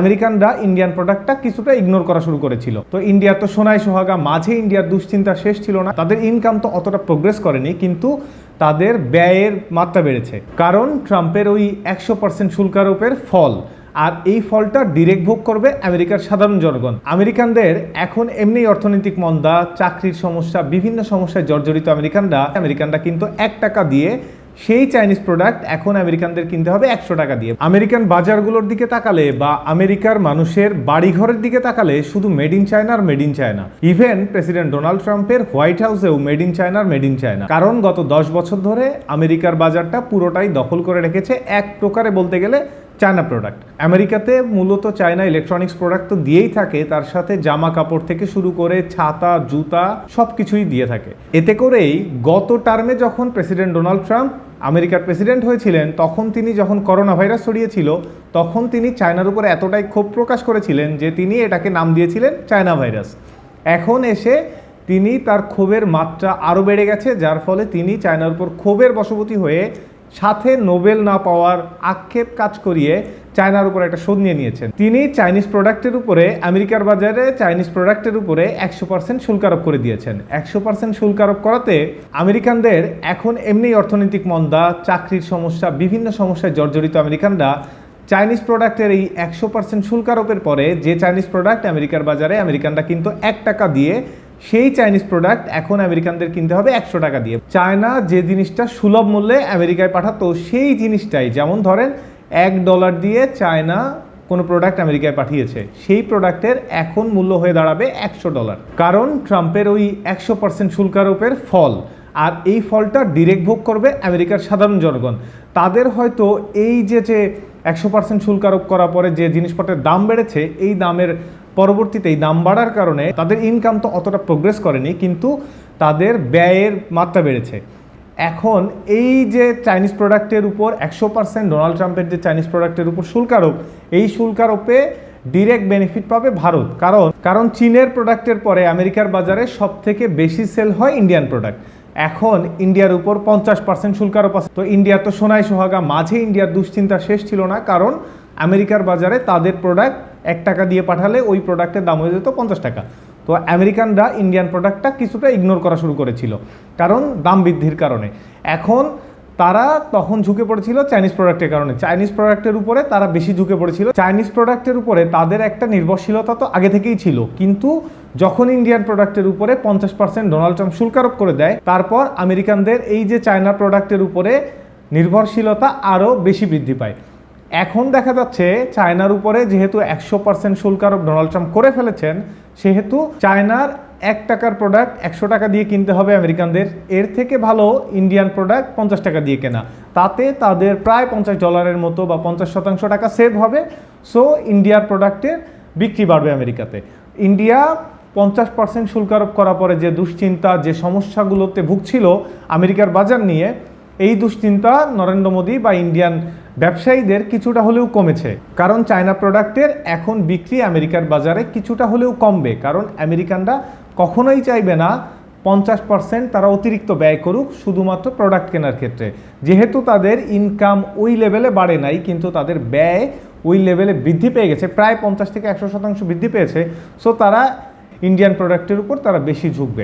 আমেরিকানরা ইন্ডিয়ান প্রোডাক্টটা কিছুটা ইগনোর করা শুরু করেছিল। তো ইন্ডিয়া তো সোনায় সোহাগা, মাঝে ইন্ডিয়ার দুশ্চিন্তা শেষ ছিল না। তাদের ইনকাম তো অতটা প্রোগ্রেস করেনি, কিন্তু তাদের ব্যয়ের মাত্রা বেড়েছে। কারণ ট্রাম্পের ওই একশো পার্সেন্ট শুল্ক আরোপের ফল, আর এই ফলটা ডিরেক্ট ভোগ করবে আমেরিকার সাধারণ জনগণ। আমেরিকানদের এখন এমনি অর্থনৈতিক মন্দা, চাকরির সমস্যা, বিভিন্ন সমস্যায় জর্জরিত আমেরিকানরা আমেরিকানরা কিন্তু এক টাকা দিয়ে সেই চাইনিজ প্রোডাক্ট এখন আমেরিকানদের কিনতে হবে একশো টাকা দিয়ে। আমেরিকান বাজারগুলোর দিকে তাকালে বা আমেরিকার মানুষের বাড়িঘরের দিকে তাকালে শুধু made in China R made in China even president Donald ট্রাম্পের হোয়াইট হাউসেও মেড ইন চায়না আর মেড ইন চায়না কারণ গত দশ বছর ধরে আমেরিকার বাজারটা পুরোটাই দখল করে রেখেছে এক প্রকারে বলতে গেলে চায়না প্রোডাক্ট আমেরিকাতে মূলত চায়না ইলেকট্রনিক্স প্রোডাক্ট তো দিয়েই থাকে, তার সাথে জামা কাপড় থেকে শুরু করে ছাতা, জুতা সব কিছুই দিয়ে থাকে। এতে করেই গত টার্মে যখন প্রেসিডেন্ট ডোনাল্ড ট্রাম্প আমেরিকার প্রেসিডেন্ট হয়েছিলেন, তখন তিনি যখন করোনা ভাইরাস ছড়িয়েছিল, তখন তিনি চায়নার উপরে এতটাই ক্ষোভ প্রকাশ করেছিলেন যে তিনি এটাকে নাম দিয়েছিলেন চায়না ভাইরাস এখন এসে তিনি তার ক্ষোভের মাত্রা আরও বেড়ে গেছে, যার ফলে তিনি চায়নার উপর ক্ষোভের বশবর্তী হয়ে সাথে নোবেল না পাওয়ার আক্ষেপ কাজ করিয়ে চায়নার উপর একটা শোধ নিয়ে নিয়েছেন। তিনি চাইনিজ প্রোডাক্টের উপরে, আমেরিকার বাজারে চাইনিজ প্রোডাক্টের উপরে একশো পার্সেন্ট শুল্ক আরোপ করে দিয়েছেন। একশো পার্সেন্ট শুল্ক আরোপ করাতে আমেরিকানদের এখন এমনি অর্থনৈতিক মন্দা, চাকরির সমস্যা, বিভিন্ন সমস্যায় জর্জরিত আমেরিকানরা চাইনিজ প্রোডাক্টের এই একশো পার্সেন্ট শুল্ক আরোপের পরে যে চাইনিজ প্রোডাক্ট আমেরিকার বাজারে, আমেরিকানরা কিন্তু এক টাকা দিয়ে সেই চাইনিজ প্রোডাক্ট এখন আমেরিকানদের কিনতে হবে একশো টাকা দিয়ে। চায়না যে জিনিসটা সুলভ মূল্যে আমেরিকায় পাঠাতো সেই জিনিসটাই। যেমন ধরেন, এক ডলার দিয়ে চায়না কোনো প্রোডাক্ট আমেরিকায় পাঠিয়েছে, সেই প্রোডাক্টের এখন মূল্য হয়ে দাঁড়াবে একশো ডলার কারণ ট্রাম্পের ওই একশো পার্সেন্ট শুল্ক আরোপের ফল, আর এই ফলটা ডিরেক্ট ভোগ করবে আমেরিকার সাধারণ জনগণ। তাদের হয়তো এই যে যে একশো পার্সেন্ট শুল্ক আরোপ করার পরে যে জিনিসপত্রের দাম বেড়েছে, এই দামের পরবর্তীতে এই দাম বাড়ার কারণে তাদের ইনকাম তো অতটা প্রোগ্রেস করেনি, কিন্তু তাদের ব্যয়ের মাত্রা বেড়েছে। এখন এই যে চাইনিজ প্রোডাক্টের উপর একশো পার্সেন্ট ডোনাল্ড ট্রাম্পের যে চাইনিজ প্রোডাক্টের উপর শুল্ক আরোপ এই শুল্ক আরোপে ডিরেক্ট বেনিফিট পাবে ভারত। কারণ কারণ চীনের প্রোডাক্টের পরে আমেরিকার বাজারে সব থেকে বেশি সেল হয় ইন্ডিয়ান প্রোডাক্ট এখন ইন্ডিয়ার উপর পঞ্চাশ পার্সেন্ট শুল্ক আরোপ আছে। তো ইন্ডিয়া তো সোনায় সোহাগা, মাঝে ইন্ডিয়ার দুশ্চিন্তা শেষ ছিল না, কারণ আমেরিকার বাজারে তাদের প্রোডাক্ট এক টাকা দিয়ে পাঠালে ওই প্রোডাক্টের দাম হয়ে যেত পঞ্চাশ টাকা। তো আমেরিকানরা ইন্ডিয়ান প্রোডাক্টটা কিছুটা ইগনোর করা শুরু করেছিল, কারণ দাম বৃদ্ধির কারণে। এখন তারা তখন ঝুঁকে পড়েছিল চাইনিজ প্রোডাক্টের কারণে। চাইনিজ প্রোডাক্টের উপরে তারা বেশি ঝুঁকে পড়েছিল। চাইনিজ প্রোডাক্টের উপরে তাদের একটা নির্ভরশীলতা তো আগে থেকেই ছিল, কিন্তু যখন ইন্ডিয়ান প্রোডাক্টের উপরে পঞ্চাশ পার্সেন্ট ডোনাল্ড ট্রাম্প শুল্ক আরোপ করে দেয়, তারপর আমেরিকানদের এই যে চায়না প্রোডাক্টের উপরে নির্ভরশীলতা আরও বেশি বৃদ্ধি পায়। এখন দেখা যাচ্ছে চায়নার উপরে যেহেতু একশো পার্সেন্ট শুল্ক আরোপ ডোনাল্ড ট্রাম্প করে ফেলেছেন, সেহেতু চায়নার এক টাকার প্রোডাক্ট একশো টাকা দিয়ে কিনতে হবে আমেরিকানদের। এর থেকে ভালো ইন্ডিয়ান প্রোডাক্ট পঞ্চাশ টাকা দিয়ে কেনা। তাতে তাদের প্রায় পঞ্চাশ ডলারের মতো বা পঞ্চাশ শতাংশ টাকা সেভ হবে। সো ইন্ডিয়ার প্রোডাক্টের বিক্রি বাড়বে আমেরিকাতে। ইন্ডিয়া পঞ্চাশ পার্সেন্ট শুল্ক আরোপ করার পরে যে দুশ্চিন্তা, যে সমস্যাগুলোতে ভুগছিল আমেরিকার বাজার নিয়ে এই দুশ্চিন্তা নরেন্দ্র মোদী বা ইন্ডিয়ান ব্যবসায়ীদের কিছুটা হলেও কমেছে। কারণ চায়না প্রোডাক্টের এখন বিক্রি আমেরিকার বাজারে কিছুটা হলেও কমবে। কারণ আমেরিকানরা কখনোই চাইবে না পঞ্চাশ পার্সেন্ট তারা অতিরিক্ত ব্যয় করুক শুধুমাত্র প্রোডাক্ট কেনার ক্ষেত্রে। যেহেতু তাদের ইনকাম ওই লেভেলে বাড়ে নাই, কিন্তু তাদের ব্যয় ওই লেভেলে বৃদ্ধি পেয়ে গেছে। প্রায় পঞ্চাশ থেকে একশো শতাংশ বৃদ্ধি পেয়েছে। সো তারা ইন্ডিয়ান প্রোডাক্টের উপর তারা বেশি ঝুঁকবে।